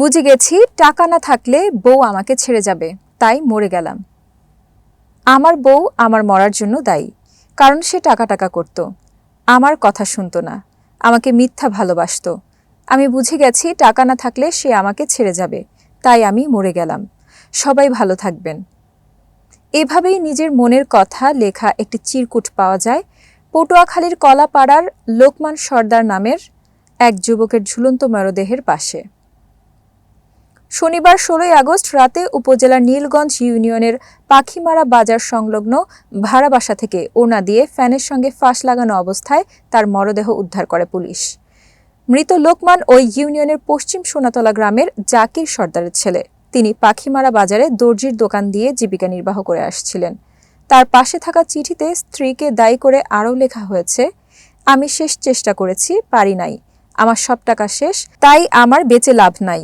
বুঝে গেছি, টাকা না থাকলে বউ আমাকে ছেড়ে যাবে, তাই মরে গেলাম। আমার বউ আমার মরার জন্য দায়ী, কারণ সে টাকা টাকা করত। আমার কথা শুনতো না, আমাকে মিথ্যা ভালোবাসত। আমি বুঝে গেছি, টাকা না থাকলে সে আমাকে ছেড়ে যাবে, তাই আমি মরে গেলাম। সবাই ভালো থাকবেন। এভাবেই নিজের মনের কথা লেখা একটি চিরকুট পাওয়া যায়। পটুয়াখালীর কলাপাড়ার লোকমান সর্দার নামের এক যুবকের ঝুলন্ত মরদেহের পাশে। শনিবার ষোলোই আগস্ট রাতে উপজেলার নীলগঞ্জ ইউনিয়নের পাখিমারা বাজার সংলগ্ন ভাড়া বাসা থেকে ওনা দিয়ে ফ্যানের সঙ্গে ফাঁস লাগানো অবস্থায় তার মরদেহ উদ্ধার করে পুলিশ। মৃত লোকমান ওই ইউনিয়নের পশ্চিম সোনাতলা গ্রামের জাকির সর্দারের ছেলে। তিনি পাখিমারা বাজারে দর্জির দোকান দিয়ে জীবিকা নির্বাহ করে আসছিলেন। তার পাশে থাকা চিঠিতে স্ত্রীকে দায়ী করে আরও লেখা হয়েছে, আমি শেষ চেষ্টা করেছি, পারি নাই। আমার সব টাকা শেষ, তাই আমার বেঁচে লাভ নাই।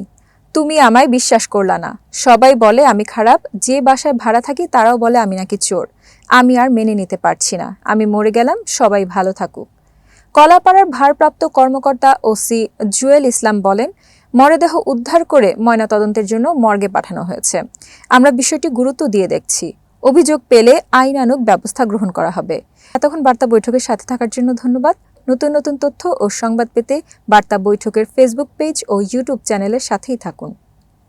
তুমি আমায় বিশ্বাস করলা না। সবাই বলে আমি খারাপ, যে বাসায় ভাড়া থাকি তারাও বলে আমি নাকি চোর। আমি আর মেনে নিতে পারছি না। আমি মরে গেলাম, সবাই ভালো থাকুক। কলাপাড়ার ভারপ্রাপ্ত কর্মকর্তা ওসি জুয়েল ইসলাম বলেন, মরদেহ উদ্ধার করে ময়নাতদন্তের জন্য মর্গে পাঠানো হয়েছে। আমরা বিষয়টি গুরুত্ব দিয়ে দেখছি। অভিযোগ পেলে আইনানুগ ব্যবস্থা গ্রহণ করা হবে। এতক্ষণ বার্তা বৈঠকের সাথে থাকার জন্য ধন্যবাদ। নতুন নতুন তথ্য ও সংবাদ পেতে বার্তা বৈঠকের ফেসবুক পেজ ও ইউটিউব চ্যানেলের সাথেই থাকুন।